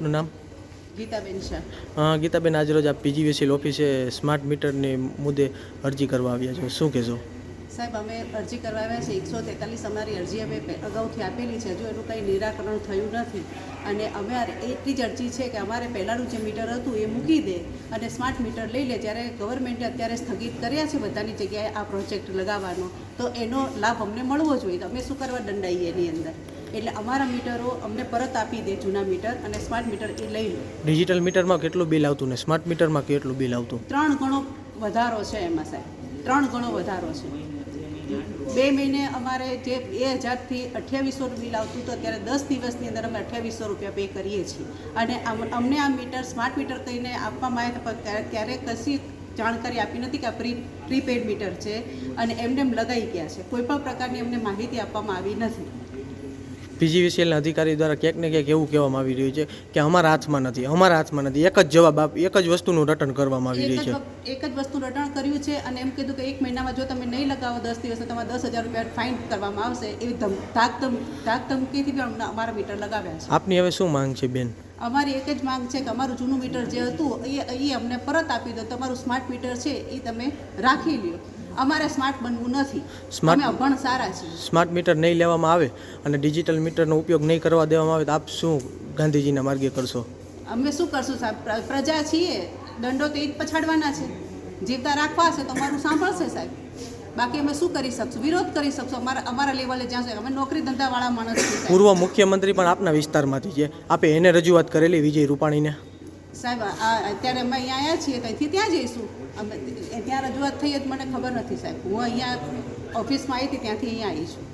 નું નામ? ગીતાબેન શાહ ગીતાબેન આજરોજ આપ પીજીવીસીએલ ઓફિસે સ્માર્ટ મીટરની મુદ્દે અરજી કરવા આવ્યા છો. શું કહેશો? સાહેબ અમે અરજી કરવા આવ્યા છે. એકસો તેતાલીસ અમારી અરજી અમે અગાઉથી આપેલી છે. હજુ એનું કંઈ નિરાકરણ થયું નથી. અને અમે એટલી જ અરજી છે કે અમારે પહેલાંનું જે મીટર હતું એ મૂકી દે અને સ્માર્ટ મીટર લઈ લે. જ્યારે ગવર્મેન્ટે અત્યારે સ્થગિત કર્યા છે બધાની જગ્યાએ આ પ્રોજેક્ટ લગાવવાનો. તો એનો લાભ અમને મળવો જોઈએ. તો અમે શું કરવા દંડાઈએ એની અંદર? એટલે અમારા મીટરો અમને પરત આપી દે જૂના મીટર અને સ્માર્ટ મીટર એ લઈ લો. ડિજિટલ મીટરમાં કેટલું બિલ આવતું ને સ્માર્ટ મીટરમાં કેટલું બિલ આવતું? ત્રણ ગણો વધારો છે એમાં સાહેબ. ત્રણ ગણો વધારો છે. બે મહિને અમારે જે બે હજારથી અઠ્યાવીસોનું બિલ આવતું હતું, અત્યારે દસ દિવસની અંદર અમે અઠ્યાવીસો રૂપિયા પે કરીએ છીએ. અને અમ- અમને આ મીટર સ્માર્ટ મીટર કહીને આપવામાં આવ્યા ત્યારે- ત્યારે કશી જાણકારી આપી નથી કે આ પ્રી પ્રીપેડ મીટર છે. અને એમને એમ લગાઈ ગયા છે. કોઈ પણ પ્રકારની અમને માહિતી આપવામાં આવી નથી. પીજીવીસીએલના અધિકારી દ્વારા ક્યાંક ને ક્યાંક એવું કહેવામાં આવી રહ્યું છે કે અમારા હાથમાં નથી અમારા હાથમાં નથી. એક જ જવાબ આપ એક જ વસ્તુનું રટન કરવામાં આવી રહ્યું છે. એક જ વસ્તુ રટણ કર્યું છે અને એમ કીધું કે એક મહિનામાં જો તમે નહીં લગાવો દસ દિવસ તમારે દસ હજાર રૂપિયા ફાઇન કરવામાં આવશે એવી ધમ ધાક ધમ ધાક ધમકીથી પણ અમારા મીટર લગાવ્યા છે. આપની હવે શું માંગ છે બેન? અમારી એક જ માંગ છે કે અમારું જૂનું મીટર જે હતું એ એ અમને પરત આપી દો. તમારું સ્માર્ટ મીટર છે એ તમે રાખી લ્યો. અમારે સ્માર્ટ બનવું નથી. સ્માર્ટ પણ અભણ સારા છે સ્માર્ટ મીટર નહીં લેવામાં આવે અને ડિજિટલ મીટરનો ઉપયોગ નહીં કરવા દેવામાં આવે તો આપ શું ગાંધીજીના માર્ગે કરશો? અમે શું કરશું સાહેબ? પ્રજા છીએ. દંડો તો એ જ પછાડવાના છે. જીવતા રાખવા છે તો અમારું સાંભળશે સાહેબ. બાકી અમે શું કરી શકશું? વિરોધ કરી શકશું. અમારા અમારા લેવલે જ્યાં છે અમે નોકરી ધંધાવાળા માણસ પૂર્વ મુખ્યમંત્રી પણ આપના વિસ્તારમાંથી છે. આપે એને રજૂઆત કરેલી વિજય રૂપાણીને? સાહેબ અત્યારે અમે અહીંયા આવ્યા છીએ ત્યાંથી ત્યાં જઈશું. અમે ત્યાં રજૂઆત થઈ જ મને ખબર નથી સાહેબ. હું અહીંયા ઓફિસમાં આવી હતી ત્યાંથી અહીંયા આવી છું.